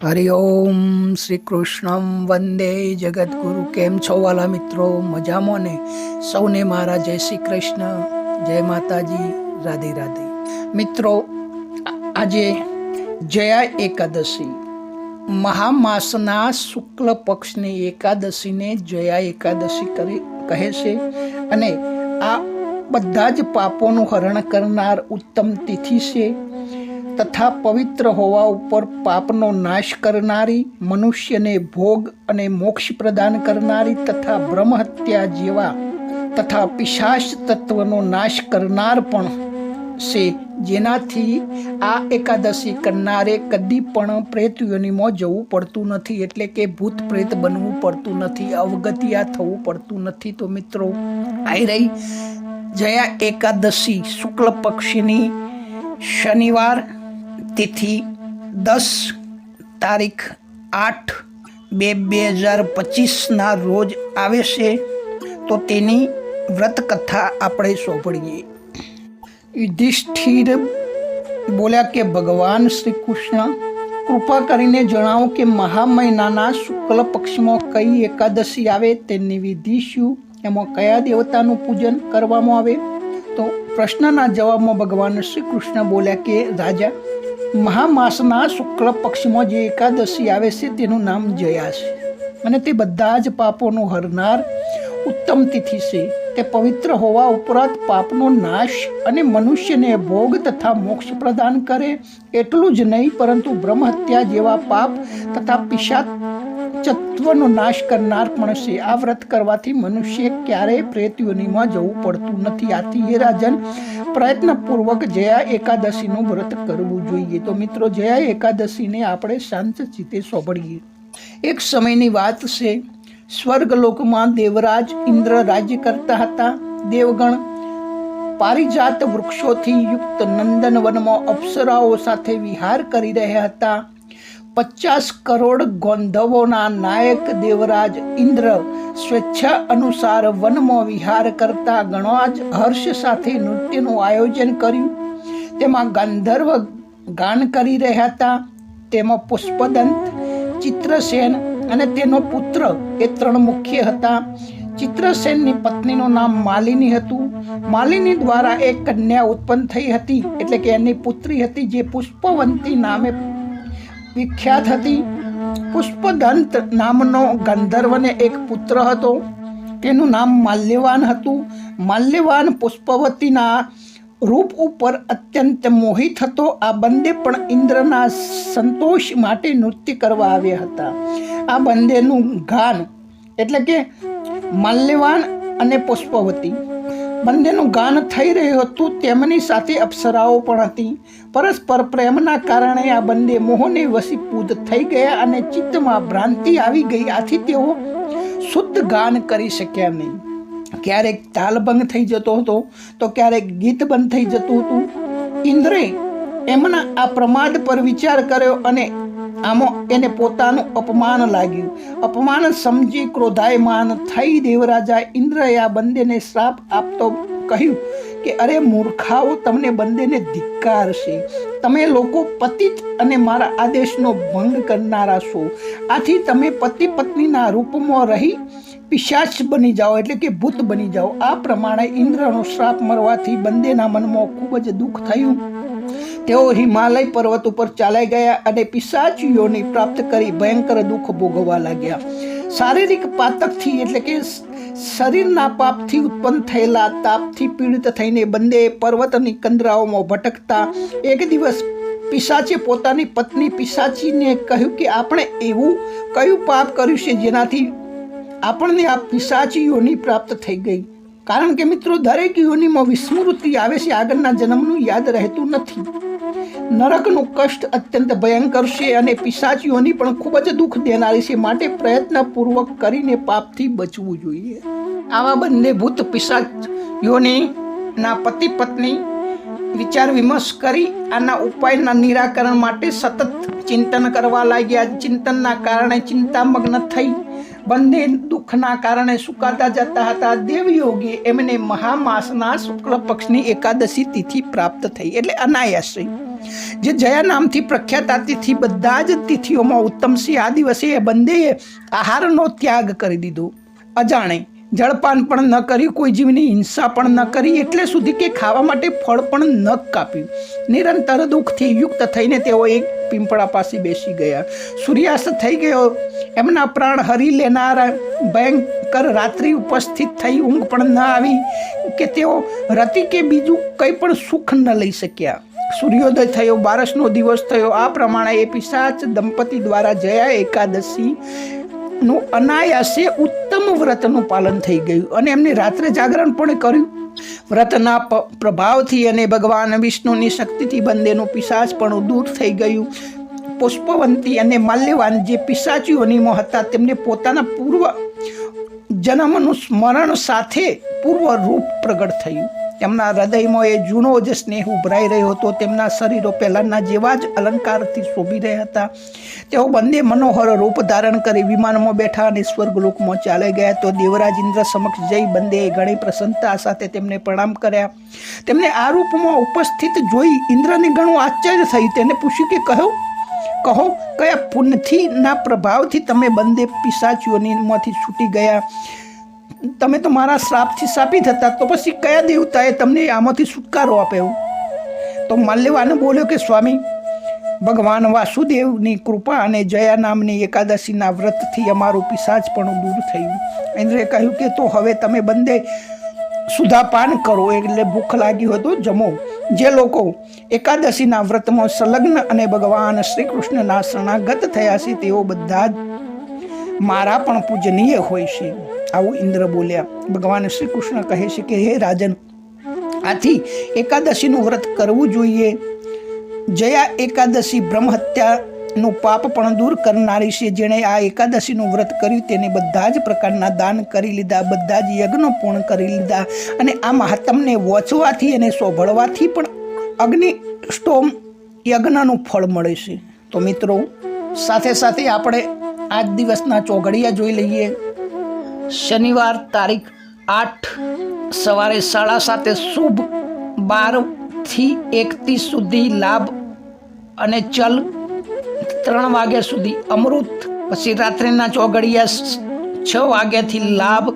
હરિ ઓમ શ્રી કૃષ્ણમ વંદે જગદગુરુ કેમ છો વાલા મિત્રો મજામાં ને સૌને મારા જય શ્રી કૃષ્ણ જય માતાજી રાધે રાધે મિત્રો આજે જયા એકાદશી મહામાસના શુક્લ પક્ષની એકાદશીને જયા એકાદશી કરી કહે છે અને આ બધા જ પાપોનું હરણ કરનાર ઉત્તમ તિથિ છે. તથા પવિત્ર હોવા ઉપર પાપનો નાશ કરનારી, મનુષ્યને ભોગ અને મોક્ષ પ્રદાન કરનારી તથા બ્રહ્મહત્યા જેવા તથા પિશાચ તત્વનો નાશ કરનાર પણ છે. જેનાથી આ એકાદશી કરનારે કદી પણ પ્રેત યોનિમાં જવું પડતું નથી, એટલે કે ભૂત પ્રેત બનવું પડતું નથી, અવગતિયા થવું પડતું નથી. તો મિત્રો આવી રહી જયા એકાદશી શુક્લ પક્ષીની શનિવાર. તિથિ દસ તારીખ આઠ બે બે હજાર પચીસના રોજ આવે છે, તો તેની વ્રત કથા આપણે સોંપડીએ. યુધિષ્ઠિર બોલ્યા કે, ભગવાન શ્રી કૃષ્ણ, કૃપા કરીને જણાવો કે મહા મહિનાના શુક્લ પક્ષમાં કઈ એકાદશી આવે, તેની વિધિ શું, એમાં કયા દેવતાનું પૂજન કરવામાં આવે? તો પ્રશ્નના જવાબમાં ભગવાન શ્રી કૃષ્ણ બોલ્યા કે, રાજા મહામાસના શુક્લ પક્ષમાં જે એકાદશી આવે છે તેનું નામ જયા છે અને તે બધા જ પાપોનું હરનાર ઉત્તમ તિથિ છે. તે પવિત્ર હોવા ઉપરાંત પાપનો નાશ અને મનુષ્યને ભોગ તથા મોક્ષ પ્રદાન કરે એટલું જ નહીં, પરંતુ બ્રહ્મહત્યા જેવા પાપ તથા પિશાચત્વનો નાશ કરનાર પણ છે. આ વ્રત કરવાથી મનુષ્ય ક્યારેય પ્રેતયોનીમાં જવું પડતું નથી. આથી હે રાજન પ્રયત્નપૂર્વક જયા એકાદશીનું વ્રત કરવું જોઈએ. તો મિત્રો, જયા એકાદશીને આપણે શાંત ચિત્તે સોંપડીએ એક સમયની વાત છે, સ્વર્ગલોકમાં દેવરાજ ઇન્દ્ર રાજ્ય કરતા હતા. દેવગણ પારિજાત વૃક્ષોથી યુક્ત નંદનવનમાં અપ્સરાઓ સાથે વિહાર કરી રહ્યા હતા. પચાસ કરોડ ગોંધવોના નાયક દેવરાજ ઇન્દ્ર સ્વેચ્છા અનુસાર વનમાં વિહાર કરતા ઘણા જ હર્ષ સાથે નૃત્યનું આયોજન કર્યું. તેમાં ગાંધર્વ ગાન કરી રહ્યા હતા, તેમાં પુષ્પદંત, ચિત્રસેન અને તેનો પુત્ર એ ત્રણ મુખ્ય હતા. ચિત્રસેનની પત્નીનું નામ માલિની હતું. માલિની દ્વારા એક કન્યા ઉત્પન્ન થઈ હતી, એટલે કે એની પુત્રી હતી જે પુષ્પવંતી નામે વિખ્યાત હતી. પુષ્પદંત નામનો ગંધર્વને એક પુત્ર હતો. તેનું નામ માલ્યવાન હતું. માલ્યવાન પુષ્પવતીના રૂપ ઉપર અત્યંત મોહિત હતો. આ બંને પણ ઇન્દ્રના સંતોષ માટે નૃત્ય કરવા આવ્યા હતા. આ બંનેનું ગાન એટલે કે માલ્યવાન અને પુષ્પવતી. બંનેનું ગાન થઈ રહ્યું હતું, તેમની સાથે અપ્સરાઓ પણ હતી. પરસ્પર પ્રેમના કારણે આ બંને મોહને વસીભૂત થઈ ગયા અને ચિત્તમાં ભ્રાંતિ આવી ગઈ, આથી તેઓ શુદ્ધ ગાન કરી શક્યા નહીં. ક્યારેક તાલભંગ થઈ જતો હતો, તો ક્યારેક ગીત બંધ થઈ જતું હતું. ઇન્દ્રે એમના આ પ્રમાદ પર વિચાર કર્યો અને આમાં એને પોતાનું અપમાન લાગ્યું. અપમાન સમજી ક્રોધાયમાન થઈ દેવરાજા ઇન્દ્રએ આ બંદેને શ્રાપ આપતો કહ્યું કે, અરે મૂર્ખાઓ, તમને બંદેને ધિક્કાર છે. તમે લોકો પતિત અને મારા આદેશનો ભંગ કરનારા છો. આથી તમે પતિ પત્નીના રૂપમાં રહી પિશાચ બની જાઓ, એટલે કે ભૂત બની જાઓ. આ પ્રમાણે ઇન્દ્રનો શ્રાપ મરવાથી બંદેના મનમાં ખૂબ જ દુઃખ થયું. તેઓ હિમાલય પર્વત ઉપર ચાલ્યા ગયા અને પિશાચીઓની પ્રાપ્ત કરી ભયંકર દુઃખ ભોગવવા લાગ્યા. શારીરિક પાતકથી એટલે કે શરીરના પાપથી ઉત્પન્ન થયેલા તાપથી પીડિત થઈને બંને પર્વતની કંદરાઓમાં ભટકતા એક દિવસ પિશાચે પોતાની પત્ની પિશાચીને કહ્યું કે આપણે એવું કયું પાપ કર્યું છે જેનાથી આપણને આ પિશાચી પ્રાપ્ત થઈ ગઈ. કારણ કે મિત્રો, દરેક યોનિમાં વિસ્મૃતિ આવે છે, આગળના જન્મનું યાદ રહેતું નથી. નરકનું કષ્ટ અત્યંત ભયંકર છે અને પિશાચીઓની પણ ખૂબ જ દુઃખ દેનારી છે. માટે પ્રયત્નપૂર્વક કરીને પાપથી બચવું જોઈએ. આવા બંને ભૂત પિશાચીઓની ના પતિ પત્ની વિચાર વિમર્શ કરી આના ઉપાયના નિરાકરણ માટે સતત ચિંતન કરવા લાગ્યા. ચિંતનના કારણે ચિંતામગ્ન થઈ. બંને દુઃખના કારણે સુકાતા જતા હતા. દેવયોગી એમને મહામાસના શુક્લ પક્ષની એકાદશી તિથિ પ્રાપ્ત થઈ. એટલે અનાયાસે. જે જયા નામથી પ્રખ્યાત આ તિથિ બધા જ તિથિઓમાં ઉત્તમ છે આ દિવસે એ બંદેએ આહારનો ત્યાગ કરી દીધો. અજાણે જળપાન પણ ન કર્યું, કોઈ જીવની હિંસા પણ ન કરી, એટલે સુધી કે ખાવા માટે ફળ પણ ન કાપ્યું. નિરંતર દુઃખથી યુક્ત થઈને તેઓ એક પીંપળા પાસે બેસી ગયા. સૂર્યાસ્ત થઈ ગયો. એમના પ્રાણ હરી લેનારા ભયંકર રાત્રિ ઉપસ્થિત થઈ ઊંઘ પણ ન આવી કે તેઓ રતિ કે બીજું કંઈ પણ સુખ ન લઈ શક્યા. સૂર્યોદય થયો, બારસનો દિવસ થયો. આ પ્રમાણે એ પિશાચ દંપતી દ્વારા જયા એકાદશી નું અનાયાસે ઉત્તમ વ્રતનું પાલન થઈ ગયું. અને એમને રાત્રે જાગરણ પણ કર્યું. વ્રતના પ્રભાવથી અને ભગવાન વિષ્ણુની શક્તિથી બંનેનું પિશાચ પણ દૂર થઈ ગયું. પુષ્પવંતી અને માલ્યવાન જે પિશાચીઓનીમાં હતા તેમને પોતાના પૂર્વ જન્મનું સ્મરણ સાથે પૂર્વ રૂપ પ્રગટ થયું. તેમના હૃદયમાં એ જૂનો જ સ્નેહ ઉભરાઈ રહ્યો હતો. તેમના શરીરો પહેલાંના જેવા જ અલંકારથી શોભી રહ્યા હતા. તેઓ બંને મનોહર રૂપ ધારણ કરી વિમાનમાં બેઠા અને સ્વર્ગલોકમાં ચાલે ગયા. તો દેવરાજ ઇન્દ્ર સમક્ષ જઈ બંને ઘણી પ્રસન્નતા સાથે તેમને પ્રણામ કર્યા. તેમને આ રૂપમાં ઉપસ્થિત જોઈ ઇન્દ્રને ઘણું આશ્ચર્ય થયું. તેને પૂછ્યું કે કહ્યું કહો, કયા પુનથીના પ્રભાવથી તમે બંને પિશાચીઓનીમાંથી છૂટી ગયા? તમે તો મારા શ્રાપથી શાપિત હતા, તો પછી કયા દેવતાએ તમને આમાંથી છુટકારો આપ્યો? તો માલ્યવાને બોલ્યો કે, સ્વામી, ભગવાન વાસુદેવની કૃપા અને જયા નામની એકાદશીના વ્રતથી અમારું પિશાચ પણ દૂર થયું. ઇન્દ્રે કહ્યું કે, તો હવે તમે બંને સુધાપાન કરો. એટલે ભૂખ લાગી હોય તો જમો. જે લોકો એકાદશીના વ્રતમાં સંલગ્ન અને ભગવાન શ્રી કૃષ્ણના શરણાગત થયા છે, તેઓ બધા જ મારા પણ પૂજનીય હોય છે. આવું ઇન્દ્ર બોલ્યા, ભગવાન શ્રી કૃષ્ણ કહે છે કે, હે રાજન, આથી એકાદશીનું વ્રત કરવું જોઈએ. જયા એકાદશી બ્રહ્મહત્યાનું પાપ પણ દૂર કરનારી છે. જેણે આ એકાદશીનું વ્રત કર્યું, તેને બધા જ પ્રકારના દાન કરી લીધા, બધા જ યજ્ઞો પૂર્ણ કરી લીધા અને આ મહાત્મને વોચવાથી અને સોભળવાથી પણ અગ્નિ સ્ટોમ યજ્ઞનું ફળ મળે છે. તો મિત્રો, સાથે સાથે આપણે આજ દિવસના ચોઘડિયા જોઈ લઈએ. શનિવાર તારીખ આઠ સવારે સાડા સાતે શુભ બારથી એકથી સુધી લાભ અને ચલ ત્રણ વાગ્યા સુધી અમૃત, પછી રાત્રિના ચોઘડિયા છ વાગ્યાથી લાભ,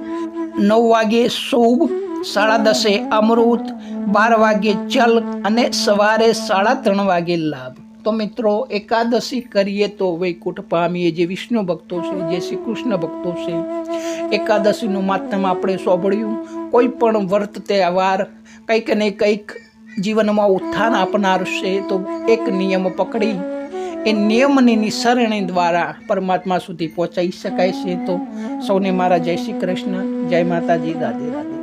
નવ વાગે શુભ, સાડા દસે અમૃત, બાર વાગે ચલ અને સવારે સાડા ત્રણ વાગે લાભ. તો મિત્રો, એકાદશી કરીએ તો વૈકુંઠ પામીએ જે વિષ્ણુ ભક્તો છે, જે શ્રી કૃષ્ણ ભક્તો છે. એકાદશીનું માધ્યમ આપણે સોંભળ્યું. કોઈ પણ વ્રત, તહેવાર, કંઈક ને કંઈક જીવનમાં ઉત્થાન આપનાર છે, તો એક નિયમ પકડી. એ નિયમની નિસરણી દ્વારા પરમાત્મા સુધી પહોંચાઈ શકાય છે. તો સૌને મારા જય શ્રી કૃષ્ણ, જય માતાજી, રાધે રાધે.